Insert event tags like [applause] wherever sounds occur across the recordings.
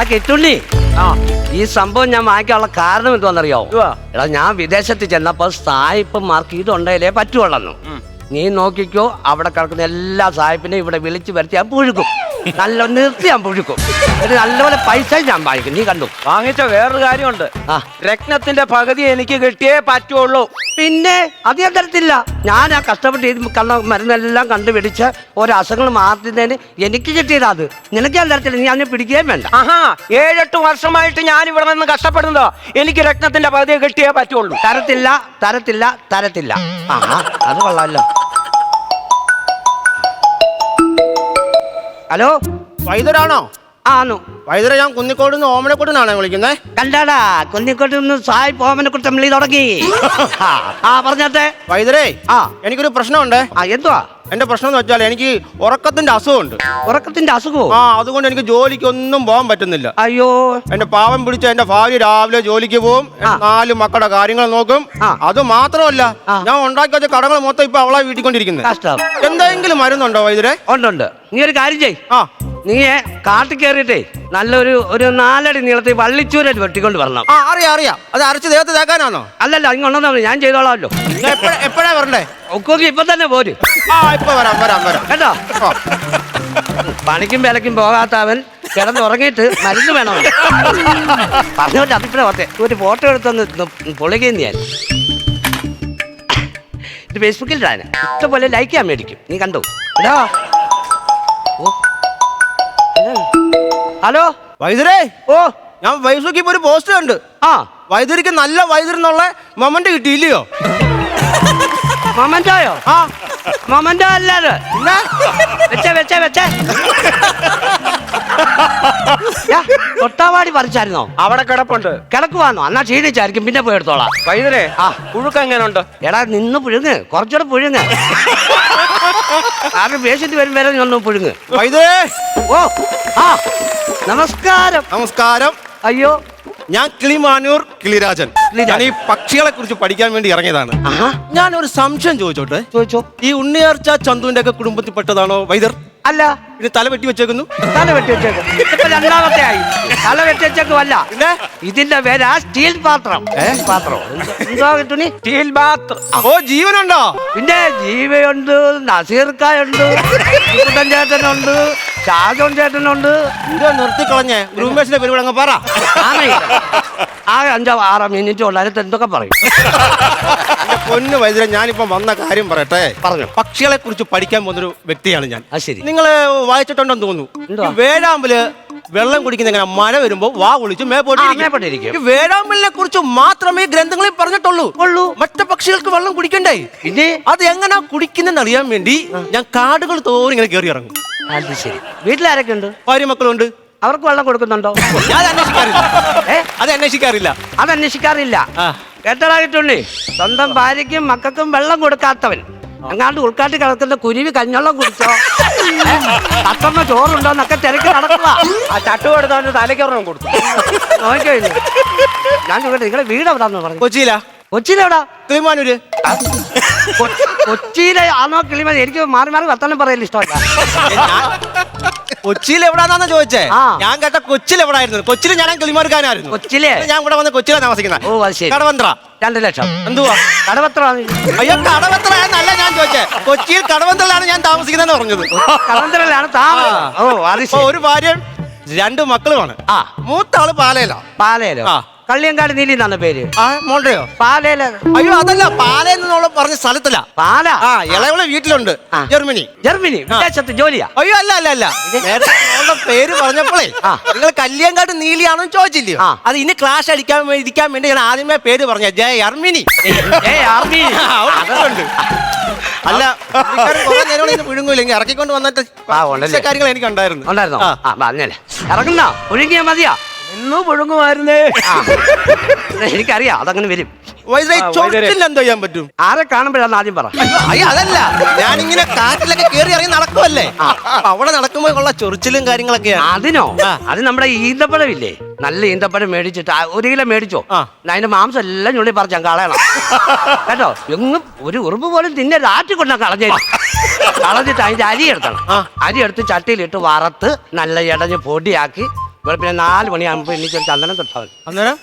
ആ കിട്ടുണ്ണി. ആ ഈ സംഭവം ഞാൻ വാങ്ങിക്കാനുള്ള കാരണം എന്തുവാണെന്നറിയാവോ? എന്തുവാ? എടാ ഞാൻ വിദേശത്ത് ചെന്നപ്പോ സായിപ്പന്മാർക്ക് ഇതുണ്ടെങ്കിലേ പറ്റുള്ളൂ നീ നോക്കിക്കോ അവിടെ കിടക്കുന്ന എല്ലാ സായിപ്പിനെയും ഇവിടെ വിളിച്ചു വരുത്തി ഞാൻ പുഴുക്കും. നല്ല നിർത്തി ഞാൻ പുഴുക്കും. ഒരു നല്ലപോലെ പൈസ ഞാൻ വാങ്ങിക്കും. നീ കണ്ടു? വാങ്ങിച്ച വേറൊരു കാര്യമുണ്ട്. ആ. രത്നത്തിന്റെ പകുതി എനിക്ക് കിട്ടിയേ പറ്റുള്ളൂ. പിന്നെ അത് ഞാൻ തരത്തില്ല. ഞാൻ ആ കഷ്ടപ്പെട്ട് ഈ കണ്ട മരുന്നെല്ലാം കണ്ടുപിടിച്ച് ഓരോ അസുഖങ്ങൾ മാറ്റുന്നതിന് എനിക്ക് കിട്ടിയതാ അത്. നിനക്ക് ഞാൻ തരത്തില്ല. നീ അതിനെ പിടിക്കുകയും വേണ്ട. ആഹാ ഏഴെട്ട് വർഷമായിട്ട് ഞാൻ ഇവിടെ നിന്ന് കഷ്ടപ്പെടുന്നതോ. എനിക്ക് രത്നത്തിന്റെ പകുതി കിട്ടിയേ പറ്റുള്ളൂ. തരത്തില്ല തരത്തില്ല തരത്തില്ല. ആ അത് കൊള്ളാമല്ലോ ഹലോ വൈദ്യരാണോ? ആന്നു വൈദ്യുതി ഞാൻ കുന്നിക്കോട് നിന്ന് ഓമനക്കോട് വിളിക്കുന്നത് കണ്ടാടാ കുന്നിക്കോട്ട് നിന്ന് സായി കുറിച്ച് വിളി തുടങ്ങി. [laughs] ആ, പറഞ്ഞാട്ടെ. വൈദ്യരെ ആ. എനിക്കൊരു പ്രശ്നമുണ്ട്. ആ എന്തുവാ? എന്റെ പ്രശ്നം എന്ന് വെച്ചാൽ എനിക്ക് ഉറക്കത്തിന്റെ അസുഖമുണ്ട്. ഉറക്കത്തിന്റെ അസുഖവും ആ അതുകൊണ്ട് എനിക്ക് ജോലിക്കൊന്നും പോകാൻ പറ്റുന്നില്ല. അയ്യോ. എന്റെ പാവം പിടിച്ച എന്റെ ഭാര്യ രാവിലെ ജോലിക്ക് ആ. നാല് മക്കളുടെ കാര്യങ്ങൾ നോക്കും. അത് മാത്രമല്ല ഞാൻ ഉണ്ടാക്കി വെച്ച കടകൾ മൊത്തം ഇപ്പൊ അവളെ വീട്ടിക്കൊണ്ടിരിക്കുന്നത് എന്തെങ്കിലും മരുന്നുണ്ടോ വൈദ്യരെ? ഉണ്ട് ഉണ്ട്. നീ ഒരു കാര്യം ചെയ് ആ. നീ കാട്ടിൽ കയറിയിട്ടേ നല്ലൊരു ഒരു നാലടി നീളത്തിൽ വള്ളിച്ചൂരായിട്ട് വെട്ടിക്കൊണ്ട് വരണം. ആ അറിയാം അറിയാം. അത് അരച്ച് ദേഹത്ത് തേക്കാനാണോ അല്ലല്ല ഇങ്ങോട്ടാ ഞാൻ ചെയ്തോളാമല്ലോ. എപ്പോഴാ വരണ്ടേ? ഒക്കെ ഇപ്പൊ തന്നെ പോര്. ആ ഇപ്പൊ വരാം വരാം വരാം. കേട്ടോ. പണിക്കും വിലക്കും പോകാത്ത അവൻ കിടന്നുറങ്ങിയിട്ട് മരുന്ന് വേണം. പറഞ്ഞോട്ട് അതിപ്പഴ ഓർത്തെ ഒരു ഫോട്ടോ എടുത്തൊന്ന് പൊളിക്കുന്നു ഞാൻ. ഇത് ഫേസ്ബുക്കിൽ ഇഷ്ടം പോലെ ലൈക്ക് ചെയ്യാൻ മേടിക്കും. നീ കണ്ടു? എടാ ഹലോ? വൈദ്യരെ ഓ. ഞാൻ ഫേസ്ബുക്കിൽ ഇപ്പൊ ഒരു പോസ്റ്റ് കണ്ട്. ആ. വൈദ്യർക്ക് നല്ല വൈദ്യരെന്നുള്ള മൊമെന്റ് കിട്ടിയില്ലയോ? മൊമന്റോയോ ആ. മൊമന്റോ അല്ലാതെ വെച്ചേ വെച്ചേ വെച്ചേ. യാ, തൊട്ടാവാടി പറിച്ചായിരുന്നോ? അവിടെ കിടപ്പുണ്ട്. കിടക്കുവാന്നോ? എന്നാ ക്ഷീണിച്ചായിരിക്കും പിന്നെ പോയി എടുത്തോളാം. വൈദ്യരെ ആ. പുഴുക്ക് എങ്ങനെയുണ്ട് എടാ നിന്ന് പുഴുങ്ങ്. കുറച്ചുകൂടെ പുഴുങ്ങ്. പേഷ്യന്റ് വരും വരെ ഒന്ന് പുഴുങ്ങ്. ഓ ആ നമസ്കാരം. നമസ്കാരം. അയ്യോ. ഞാൻ കിളിമാനൂർ കിളിരാജൻ. കിളിരാജൻ. ഞാൻ ഈ പക്ഷികളെ കുറിച്ച് പഠിക്കാൻ വേണ്ടി ഇറങ്ങിയതാണ്. ആഹാ. ഞാൻ ഒരു സംശയം ചോദിച്ചോട്ടെ? ചോദിച്ചോ. ഈ ഉണ്ണിയാർച്ച ചന്തുവിന്റെ ഒക്കെ കുടുംബത്തിൽ പെട്ടതാണോ വൈദ്യർ? അല്ല. ഇത് തല വെട്ടി വെച്ചേക്കുന്നു. തല വെട്ടി വെച്ചേക്കും ഇപ്പൊ രണ്ടാമത്തെ ആയി. തല വെട്ടി വെച്ചേക്കുമല്ല അല്ല ഇതിന്റെ പേരാ സ്റ്റീൽ പാത്രം. പാത്രം. എന്തോ തുണി സ്റ്റീൽ പാത്രം ഓ ജീവനുണ്ടോ? പിന്നെ ജീവയുണ്ട് നസീർക്കായുണ്ട് ചേട്ടനുണ്ട് ഷാജോൻ ചേട്ടനുണ്ട്. ഇത് നിർത്തിക്കളഞ്ഞേ ഗ്രൂമേഴ്സിന്റെ പേര് അങ്ങ് പറ. ആകെ അഞ്ചോ ആറോ മിനിറ്റ് ഉള്ള. അതിനകത്ത് എന്തൊക്കെ പറയും? എന്റെ പൊന്നു വൈദ്യരെ ഞാനിപ്പം വന്ന കാര്യം പറയട്ടെ. പറഞ്ഞു. പക്ഷികളെ കുറിച്ച് പഠിക്കാൻ പോകുന്നൊരു വ്യക്തിയാണ് ഞാൻ. അത് ശരി. നിങ്ങൾ വായിച്ചിട്ടുണ്ടെന്ന് തോന്നുന്നു. ഈ വേഴാമ്പൽ വെള്ളം കുടിക്കുന്ന എങ്ങനെ മഴ വരുമ്പോ വാ ഒളിച്ച് ആ, മേപ്പോട്ടിരിക്കും മേപ്പോട്ടിരിക്കും. ഈ വേഴാമ്പലിനെ കുറിച്ച് മാത്രമേ ഗ്രന്ഥങ്ങളിൽ പറഞ്ഞിട്ടുള്ളൂ. ഉള്ളൂ. മറ്റു പക്ഷികൾക്ക് വെള്ളം കുടിക്കണ്ടേ? പിന്നെ? അത് എങ്ങനെ കുടിക്കുന്നെന്ന് അറിയാൻ വേണ്ടി ഞാൻ കാടുകൾ തോറും ഇങ്ങനെ കയറി ഇറങ്ങും. അത് ശരി. വീട്ടിലാരൊക്കെ ഉണ്ട് ഭാര്യ മക്കളുണ്ട് അവർക്ക് വെള്ളം കൊടുക്കുന്നുണ്ടോ? [laughs] ഞാൻ അന്വേഷിക്കാറില്ല. ഏ? അത് അന്വേഷിക്കാറില്ല. അത് അന്വേഷിക്കാറില്ല ആ. കേട്ടടായിട്ടുള്ളേ സ്വന്തം ഭാര്യയ്ക്കും മക്കൾക്കും വെള്ളം കൊടുക്കാത്തവൻ. അങ്ങാണ്ട് ഉൾക്കാട്ടി കിടക്കുന്ന കുരുവി കഞ്ഞെള്ളം കുടിച്ചോ? ഏ? തത്തമ്മ ചോറുണ്ടോ എന്നൊക്കെ തിരക്ക് നടക്കുക. ആ ചട്ടു കൊടുത്തവന്റെ തലയ്ക്കൊരെണ്ണം കൊടുത്തു. [laughs] നോക്കിയോ? ഞാൻ ചോദിക്കട്ടെ നിങ്ങളെ വീട് എവിടാന്ന് പറഞ്ഞു? കൊച്ചിയിലാ? കൊച്ചിയിലെവിടാ? കിളിമാനൂര് കൊച്ചിയിലെ ആണോ കിളിമതി എനിക്ക് മാറി മാറി വർത്തമാനം പറയൽ ഇഷ്ടമല്ല. കൊച്ചിയിൽ എവിടാന്നാ ചോദിച്ചേ? ആ. ഞാൻ കേട്ട കൊച്ചിയിൽ എവിടായിരുന്നു? കൊച്ചിയിൽ ഞാൻ കിളിമാർക്കാനായിരുന്നു കൊച്ചിയിലെ? ഞാൻ ഇവിടെ വന്ന് കൊച്ചിയിലാണ് താമസിക്കുന്നത്. ഓ അത് ശരി. കടവന്ത്ര. രണ്ട് ലക്ഷം. എന്തുവാ? കടപത്രമാണ് അയ്യോ കടവന്ത്ര എന്നല്ല ഞാൻ ചോദിച്ചേ. കൊച്ചിയിൽ കടവന്ത്രയിലാണ് ഞാൻ താമസിക്കുന്നതെന്ന് പറഞ്ഞത്. കടവന്ത്രയിലാണ് താമസം ഓ അത് അപ്പൊ ശരി. ഒരു ഭാര്യ രണ്ട് മക്കളുമാണ്. ആ. മൂത്ത ആൾ പാലയിലാ. പാലയിലോ? ആ. കള്ളിയങ്കാട് നീലി എന്നാണ് പേര്. ആ മോണ്ടയോ? പാലയില അയ്യോ അതല്ല പാലയെന്നുള്ള പറഞ്ഞ സ്ഥലത്തില്ല പാല? ആ ഇളവിളെ വീട്ടിലുണ്ട് ജർമ്മനി ജർമ്മനി വിദേശത്ത് ജോലിയാ. അയ്യോ അല്ല അല്ല അല്ല. നേരത്തെ പേര് പറഞ്ഞപ്പോഴേ നിങ്ങൾ കല്യാങ്കാട് നീലിയാണോ ചോദിച്ചില്ലയോ അത് ഇനി ക്ലാഷ് അടിക്കാൻ വേണ്ടി ഇരിക്കാൻ വേണ്ടി ഞാൻ ആദ്യമേ പേര് പറഞ്ഞ ജയ അർമിനി അതുണ്ട് അല്ല വിഴുങ്ങൂലെങ്കിൽ ഇറക്കിക്കൊണ്ട് വന്നിട്ട് കാര്യങ്ങൾ എനിക്ക് ഉണ്ടായിരുന്നു. ഉണ്ടായിരുന്നോ? ഇറങ്ങുന്ന? ഒഴുങ്ങിയാ മതിയാ? ഇന്നു പുഴുങ്ങുമായിരുന്നേ. എനിക്കറിയാം അതങ്ങനെ വരും. ചൊറിച്ചിൽ എന്തോ ചെയ്യാൻ പറ്റും? ആരെ കാണുമ്പോഴാണ് ആദ്യം പറ. അയ്യ അതല്ല. ഞാനിങ്ങനെ കാറ്റിലൊക്കെ കേറി ഇറങ്ങി നടക്കുമല്ലേ അവിടെ നടക്കുമ്പോ ഉള്ള ചൊറിച്ചിലും കാര്യങ്ങളൊക്കെയാണ് അതിനോ? അത് നമ്മുടെ ഈന്തപ്പഴം ഇല്ലേ നല്ല ഈന്തപ്പഴം മേടിച്ചിട്ട് ഒരു കിലോ മേടിച്ചോ? ആ. അതിന്റെ മാംസം എല്ലാം ഞുള്ളി പറിച്ചാൽ കളയണം. കേട്ടോ? എങ്ങും ഒരു ഉറുമ്പ് പോലും തിന്നെ രാറ്റി കൊണ്ടാ കളഞ്ഞേ കളഞ്ഞിട്ട് അതിന്റെ അരി എടുക്കണം. ആ. അരി എടുത്ത് ചട്ടിയിലിട്ട് വറുത്ത് നല്ല ഇടഞ്ഞ് പൊടിയാക്കി വെളുപ്പിനെ നാല് മണിയാകുമ്പോൾ എനിക്ക് ചന്ദനം തൊട്ടാൽ മതി. അന്നേരം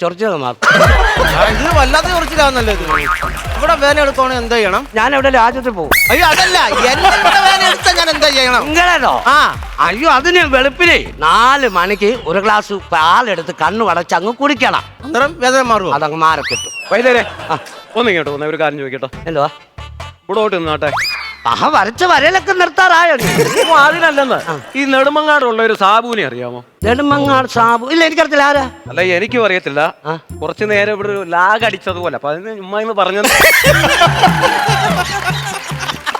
ചൊറിച്ചത് മാറും ആ, ഇത് വല്ലാത്ത കുറച്ചിലാന്നല്ലോ ഇത്? ഇവിടെ വേന എടുക്കുവാണെങ്കിൽ എന്താ ചെയ്യണം? ഞാൻ എവിടെ രാജ്യത്ത് പോകും. അയ്യോ അതല്ല. എന്നെ ഇവിടെ വേന എടുത്താൽ ഞാൻ എന്താ ചെയ്യണം? ഇങ്ങനെയോ ആ. അയ്യോ അതിന് വെളുപ്പിനെ. നാല് മണിക്ക് ഒരു ഗ്ലാസ് പാലെടുത്ത് കണ്ണു അടച്ച് അങ്ങ് കുടിക്കണം. അന്നേരം വേദന മാറും അതങ്ങ് മാറി കിട്ടും വൈദ്യരെ ആ. ഒന്ന് കേട്ടോ ഒന്ന് ഒരു കാര്യം ചോദിക്കട്ടോ. എന്തുവാ? ഇവിടോട്ട് നിന്നാട്ടെ ആഹ വരച്ച വരയിലൊക്കെ നിർത്താറായോ അതിനല്ലെന്ന് ഈ നെടുമങ്ങാടുള്ള ഒരു സാബുവിനെ അറിയാമോ? നെടുമങ്ങാട് സാബു. ഇല്ല എനിക്കറിയത്തില്ല. ആരാ? അല്ല എനിക്കും അറിയത്തില്ല. കുറച്ചു നേരം ഇവിടെ ഒരു ലാഗ് അടിച്ചതുപോലെ. അപ്പൊ അതിന് ഉമ്മ എന്ന് പറഞ്ഞത് [laughs]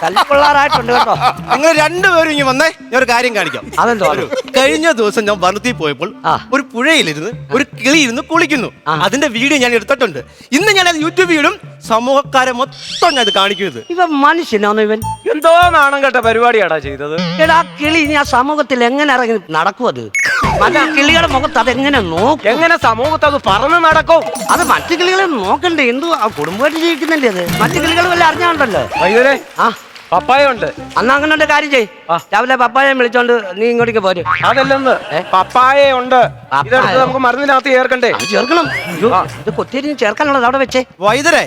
കേട്ടോ. നിങ്ങൾ രണ്ടുപേരും ഇനി വന്നേ ഞാൻ ഒരു കാര്യം കാണിക്കാം. അതെന്തോ കഴിഞ്ഞ ദിവസം ഞാൻ വനത്തിൽ പോയപ്പോൾ ഒരു പുഴയിലിരുന്ന് ഒരു കിളി ഇരുന്ന് കുളിക്കുന്നു. അതിന്റെ വീഡിയോ ഞാൻ എടുത്തിട്ടുണ്ട്. ഇന്ന് ഞാൻ അത് യൂട്യൂബിലും സമൂഹക്കാരെ മൊത്തം ഞാൻ അത് കാണിക്കുന്നത്. ഇവ മനുഷ്യനാണോ ഇവൻ? എന്തോ നാണം കേട്ട പരിപാടിയാടാ ചെയ്തത്. എടാ ആ കിളി ഞാൻ ആ സമൂഹത്തിൽ എങ്ങനെ ഇറങ്ങി നടക്കും അത്? മറ്റേ കിളികളുടെ മുഖത്ത് അതെങ്ങനെ നോക്കും? എങ്ങനെ സമൂഹത്ത് അത് പറന്ന് നടക്കും? അത് മറ്റു കിളികളെ നോക്കണ്ടേ? എന്തോ ആ കുടുംബമായിട്ട് ജീവിക്കുന്നില്ലേ അത്? മറ്റു കിളികൾ വല്ല അറിഞ്ഞാണ്ടല്ലോ? ആ. പപ്പായ ഉണ്ട് അന്നാ അങ്ങനെ ഉണ്ട് കാര്യം ചെയ്. രാവിലെ പപ്പായ വിളിച്ചോണ്ട് നീ ഇങ്ങോട്ടേക്ക് പോര്. അതല്ലെന്ന്? പപ്പായ. ഉണ്ട്? ഇതെടുത്ത് നമുക്ക് മരുന്നിനകത്ത് ചേർക്കണ്ടേ? അത് ചേർക്കണം. ഇത് കൊത്തിരി ചേർക്കാനുള്ളത് അവിടെ വെച്ചേ. വൈദ്യരെ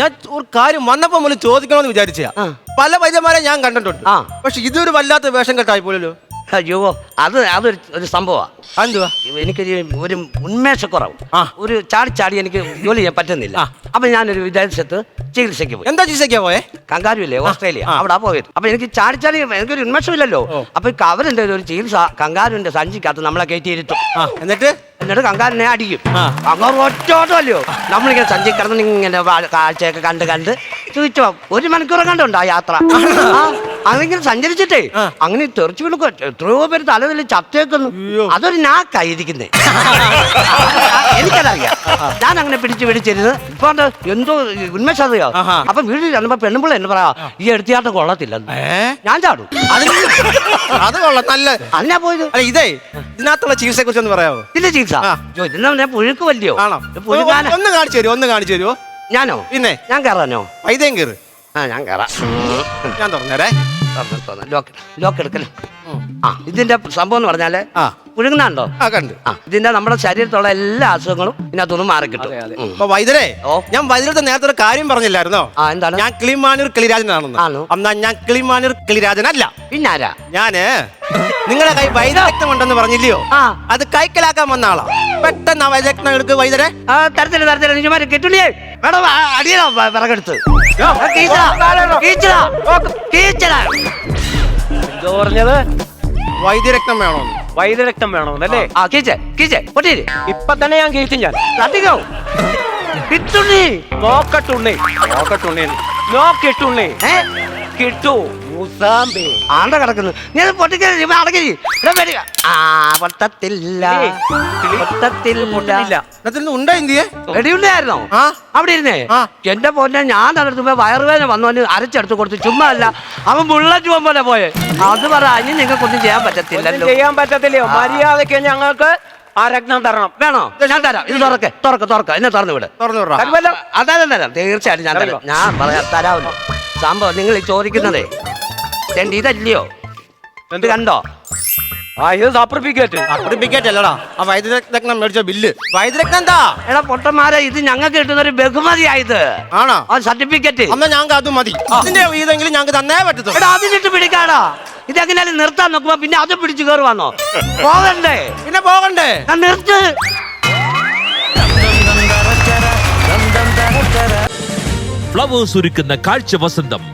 ഞാൻ ഒരു കാര്യം വന്നപ്പോ മുതൽ ചോദിക്കണമെന്ന് വിചാരിച്ചാ പല വൈദ്യന്മാരെ ഞാൻ കണ്ടിട്ടുണ്ട്. ആ. പക്ഷെ ഇതൊരു വല്ലാത്ത വേഷം കെട്ടായി പോലല്ലോ അയ്യോ അത് അതൊരു ഒരു സംഭവമാണ് എന്തുവാ? എനിക്കൊരു ഒരു ഉന്മേഷക്കുറവ്. ആ. ഒരു ചാടി ചാടി എനിക്ക് ജോലി ചെയ്യാൻ പറ്റുന്നില്ല. അപ്പൊ ഞാനൊരു വിദേശത്ത് ചികിത്സയ്ക്ക് പോയി. എന്താ ചികിത്സയ്ക്കാ പോയെ? കങ്കാരുല്ലേ ഓസ്ട്രേലിയ. അവിടെ പോയത്. അപ്പൊ എനിക്ക് ചാടി ചാടി എനിക്കൊരു ഉന്മേഷമില്ലല്ലോ. അപ്പൊ ഈ കവറിന്റെ ഒരു ചികിത്സ കങ്കാരുവിന്റെ സഞ്ചിക്കകത്ത് നമ്മളെ കയറ്റിയിരുത്തും ആ. എന്നിട്ട്? എന്നിട്ട് കങ്കാരനെ അടിക്കും. ആ. കങ്കാർ ഒറ്റോട്ടമല്ലയോ? നമ്മളിങ്ങനെ സഞ്ചി കിടന്ന് ഇങ്ങനെ വാ- കാഴ്ചയൊക്കെ കണ്ട് കണ്ട് ചോദിച്ചോ ഒരു മണിക്കൂർ കണ്ടുണ്ടോ ആ യാത്ര? ആ, അങ്ങനെ സഞ്ചരിച്ചിട്ടേ. അങ്ങനെ തെറിച്ചു വിളിക്കുക എത്രയോ പേര് തലതിൽ ചത്തേക്കുന്നു. അതൊരു നാക്കായിരിക്കുന്നേ [laughs] എനിക്കതറിയാം. ഞാൻ അങ്ങനെ പിടിച്ച് പിടിച്ചിരുന്ന് ഇപ്പൊ എന്തോ ഉന്മേഷതയോ. അപ്പൊ വീട്ടിൽ ചെന്നപ്പോ പെണ്ണുമ്പോൾ എന്നെ പറയാ ഈ എടുത്തിയാട്ടം കൊള്ളത്തില്ലെന്ന്. ഞാൻ ചാടും. അത് കൊള്ളാം. നല്ല അതിനാ പോയത്. അല്ല ഇതേ ഇതിനകത്തുള്ള ചികിത്സയെ കുറിച്ച് ഒന്ന് പറയാമോ ഇതിന്റെ ചികിത്സ. ഞാൻ പുഴുക്ക് വല്യോ? ആണോ? ഒന്ന് കാണിച്ചു തരുമോ ഒന്ന് കാണിച്ചു തരുമോ ഞാനോ? പിന്നെ ഞാൻ കയറാനോ വൈദ്യം കയറ് ആ ഞാൻ കയറാം ഞാൻ തുറന്നേരേ. തുറന്ന് തുറന്ന് ലോക്ക് ലോക്ക് എടുക്കൽ ആ ഇതിന്റെ സംഭവം എന്ന് പറഞ്ഞാൽ ആ. പുഴുങ്ങുന്നുണ്ടോ? ആ കണ്ട്. ആ. ഇതിന്റെ നമ്മുടെ ശരീരത്തുള്ള എല്ലാ അസുഖങ്ങളും ഇതിനകത്തൊന്നും മാറി കിട്ടും വൈദ്യരെ ഞാൻ വൈദ്യരത്തെ നേരത്തെ ഒരു കാര്യം പറഞ്ഞില്ലായിരുന്നോ? ആ എന്താണ്? ഞാൻ കിളിമാനൂർ കിളിരാജനാണെന്ന്. ആണെന്ന് എന്നാ ഞാൻ കിളിമാനൂർ കിളിരാജനല്ല. പിന്നാരാ? ഞാൻ നിങ്ങളെ കൈ വൈദ്യരക്തം ഉണ്ടെന്ന് പറഞ്ഞില്ലയോ? ആ. അത് കൈക്കലാക്കാൻ വന്ന ആളാ. പെട്ടെന്ന് ആ വൈദ്യരക്തം എടുക്ക് വൈദ്യരെ. ആ തരത്തില്ല തരത്തിൽ. നിജമാര് കിട്ടില്ലേ വേണം അടിയടാ വിറകെടുത്ത്. പറഞ്ഞത്? വൈദ്യരക്തം വേണോ വൈദ്യരക്തം വേണമെന്നല്ലേ ആ. കീച്ചേ കീച്ചേ പൊട്ടീര് ഇപ്പൊ തന്നെ ഞാൻ കീച്ചും ഞാൻ. തട്ടിക്കോ കിട്ടുണ്ണി നോക്കട്ടുണ്ണി. നോക്കട്ടുണ്ണി. നോക്കിട്ടുണ്ണി. കിട്ടൂ കിട്ടു. മൂസാമ്പേ. ആണ്ട കിടക്കുന്നു. ഞാൻ പൊട്ടിക്കരുത് അടക്കി. വരിക. ആ പൊട്ടത്തില്ല. പൊട്ടത്തില്ല. ഉണ്ടോ ഇന്ത്യയെ വെടിയുണ്ടായിരുന്നോ? അവിടെ ഇരുന്നേ? എന്റെ പൊന്നെ ഞാൻ നടത്തുമ്പോ വയറുവേദന വന്നു. അരച്ചെടുത്ത് കൊടുത്ത്. ചുമ്മാ അല്ല. അവൻ ബുള്ളറ്റ് പോലെ പോയെ. അത് പറ ഇനി നിങ്ങൾക്കൊന്നും ചെയ്യാൻ പറ്റത്തില്ല പറ്റത്തില്ലല്ലോ ചെയ്യാൻ പറ്റത്തില്ലയോ? മര്യാദയ്ക്ക് ഞങ്ങൾക്ക് ആ രക്തം തരണം. വേണോ? ഞാൻ തരാം. ഇത് തുറക്കെ തുറക്ക തുറക്ക. എന്നെ തുറന്നു വിട്. തുറന്നു വിടാം തരാം തീർച്ചയായിട്ടും ഞാൻ തരാം. ഞാൻ പറയാം തരാമല്ലോ സംഭവം നിങ്ങൾ ചോദിക്കുന്നതേ. രണ്ട് ഇതല്ലയോ? എന്ത് കണ്ടോ? ആ ഇത് സർട്ടിഫിക്കറ്റ്. സർട്ടിഫിക്കറ്റ് അല്ലടാ. ആ വൈദ്യരക്തം മേടിച്ച ബില്ല്. വൈദ്യരക്തം എന്താ? എടാ പൊട്ടന്മാരെ ഇത് ഞങ്ങൾക്ക് കിട്ടുന്ന ഒരു ബഹുമതിയായത്. ആണോ? ആ സർട്ടിഫിക്കറ്റ്. അമ്മ ഞങ്ങൾക്ക് അത് മതി. അതിന്റെ ഇതെങ്കിലും ഞങ്ങൾക്ക് തന്നേ പറ്റത്തുള്ളൂ. എടാ അതിനിട്ട് പിടിക്കാടാ. ഇതെങ്ങനെയാലും നിർത്താൻ നോക്കുമ്പോ പിന്നെ അത് പിടിച്ചു കയറുവാന്നോ പോകണ്ടേ? പിന്നെ പോകണ്ടേ? ഞാൻ നിർത്ത്. ഫ്ലവേഴ്സ് ഒരുക്കുന്ന കാഴ്ച വസന്തം.